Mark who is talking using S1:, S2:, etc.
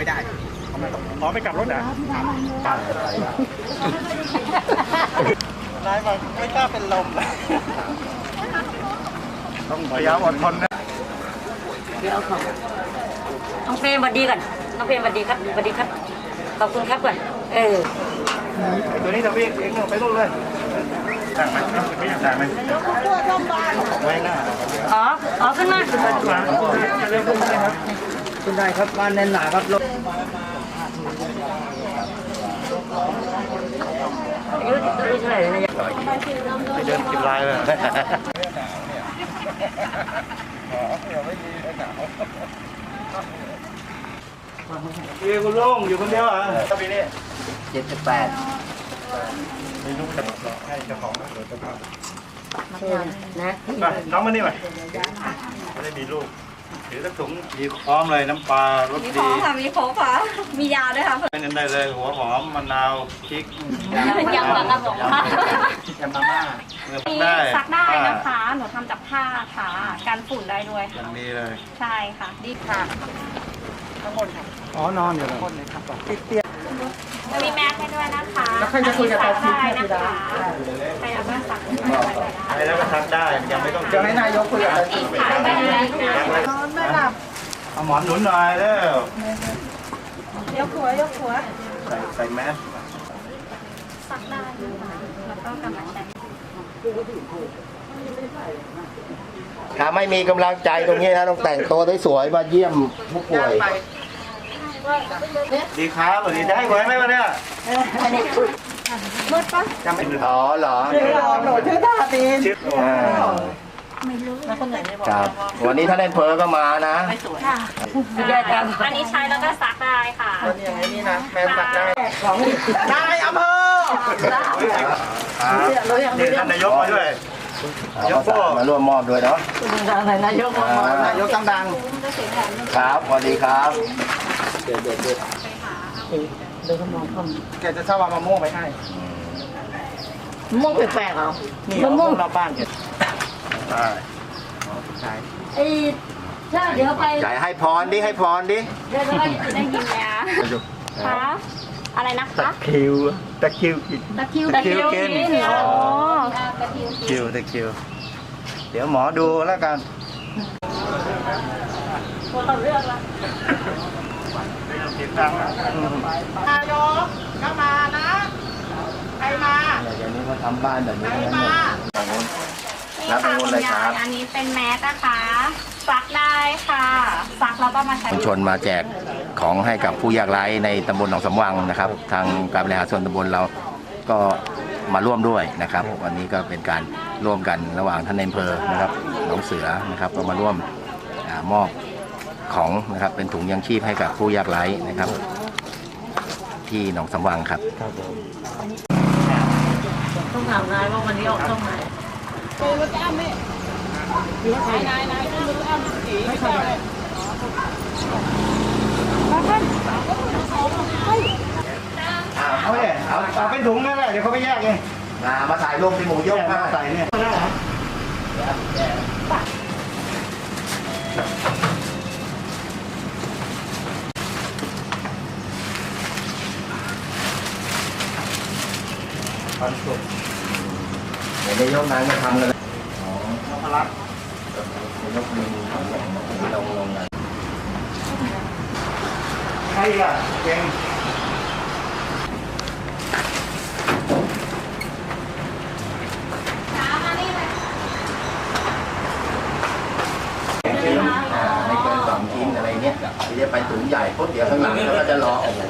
S1: ไม่ได้ครับเขาไม่ต้อง
S2: อ๋อไปกลับรถเหรอนายบอกไม่กล้าเป็นลมต้องพยายามอดทนนะ
S3: น้องเพลงสวัสดีก่อนน้องเพลงสวัสดีครับสวัสดีครับ ขอบคุณครับก่อน เออ
S2: ไอ้ตัวนี้ทำเองเองไปนู่นเลยต่างไหมไม่อยากต่างไหมไว้หน้า
S3: อ๋อ อ๋อขึ้นมา
S2: เริ่มขึ้นเลยครับ
S1: คุณได้ครับบ้านแน่นหนาครับรถ
S3: อายุอายุเท่าไหร่แล้วนะ
S2: ไปเดินกินลายเลยพี่คุณลุงอยู่คนเดียวเหรอะปีนี้
S1: เจ็ดสิบแปด
S2: ไม่รู้จะบอกให้เจ้าของเดี๋ยวเจ้าของ
S3: นะ
S2: ไปน้องมานี่มาไม่ได้มีลูก ถือสักถุงมีพร้อมเลยน้ำปลารส
S4: มี
S2: ดี
S4: โค้กค่ะ มีโค้กค่ะ มียาด้วยค่ะ
S2: ไม่นั้นได้เลยหัวหอมมะนาวพริก
S4: ยังปลากระบอกค่ะ
S1: แกมาม่า
S2: เนื้อ
S4: มี
S2: ได้
S4: ซักได้นะคะ หนูทำจากผ้าค่ะกันฝุ่นได้ด้วย
S2: ยั
S4: ค่ะ
S2: งดีเลย
S4: ใช่ค่ะ ดีค่ะ
S2: อ๋อนอนอยู่เลย
S4: มีแมสให้ด้วยนะคะ
S1: แล้วใครจะคุยกับเรา
S4: ซักได้นะคะใครอยากได้ซักได้
S2: ใช้แล้วก็ทักได้ยังไม่ต้อง
S1: เดี๋ยวให้นายกคุยกับเรา
S4: อีกค่ะได้ค่ะ
S2: เอาหมอนหนุนหน่อยเร็วย
S4: กหัวยกหัว
S2: ใส่ใส่แมส
S4: ซักได้นะคะแล้วก็กำลังใจ
S1: ถ้าไม่มีกำลังใจตรงนี้นะต้องแต่งตัวสวยๆมาเยี่ยมผู้ป่วย
S2: ดีครับสวัสดีได้ไหวไหมวันเนี้ย
S1: จำไม่อ๋อเหรอ
S2: หนูชื่อตาตีชื่อ
S1: อ่าครับวันนี้ท่านเล่นเพอก็มานะ
S3: ไม่ได้ท
S4: อันนี้ใช้แล้วก็ซักได้ค่ะ
S1: อย่างนี้นะแม่สักได้
S2: นายอำเภอนี่ท่านนายกมาด้วยยกโป้
S1: มาร่วมมอบด้วยเนาะำ
S3: นายก
S1: นายกดังๆครับสวัสดีครับ แกจะชอบเอามะม่วงไปให้
S3: ม่วงแปลกๆเหรอ
S1: นี่มะม่วงรอบบ้านแก
S3: ไอ้ใช่เดี๋ยวไป
S1: ใหญ่ให้พรดิให้พรดิ
S3: เดี๋ยวไป
S4: ได้ยินไหมคะคะอะไรนะคะ
S2: คิวตะคิวกิน
S4: ตะคริว
S2: ตะคริวกิน
S4: อ๋อ
S2: คิวตะคิว เดี๋ยวหมอดูแล้วกัน
S5: นา ยกก็มานะใครมา
S1: เดี๋ยวนี้เขาทำบ้านแบบนี้ทั้งนั้นเลยฝั่งนู้น
S4: นี่
S1: รับ
S4: ค่ะ
S1: ไปหมด
S4: คุณ
S1: เลยค
S4: ยา
S1: รั
S4: ย
S1: บ
S4: อันนี้เป็นแมสนะคะซักได้ค่ะซักแล้วก็มาใช้
S1: ชุมชนมาแจกของให้กับผู้ยากไร้ในตำบลหนองสำวังนะครับ ทางการบริหารส่วนตำบลเราก็มาร่วมด้วยนะครับ วันนี้ก็เป็นการร่วมกันระหว่างท่านในอำเภอนะครับหนองเสือนะครับก็มาร่วมอามอบ ของนะครับเป็นถุงยังชีพให้กับผู้ยากไร้นะครับ ที่หนองสำวังครับ
S3: ต้องถามนายว่าวันนี้ออกช่องไหน
S2: เอาเนี่ยเอาเอาเป็นถุงนั่นแหละเดี๋ยวเขาไปแยกเอง
S1: มาถ่ายรูปที่หมูย
S2: แย
S1: ก
S2: กมาใส่เนี่ย
S1: ค วามสุขเดี๋ยวนายกนายมาทำกันเลยอ๋อ
S2: พลัก
S1: นายกมีลงลงกัน
S2: ใครอะเก่ง
S1: ชิ้นอ่าไม่เกินสองชิ้นอะไรเงี้ยที่จะไปถุงใหญ่ปุ๊บเดี๋ยวข้างหลังเขาก็จะรอโอ้โห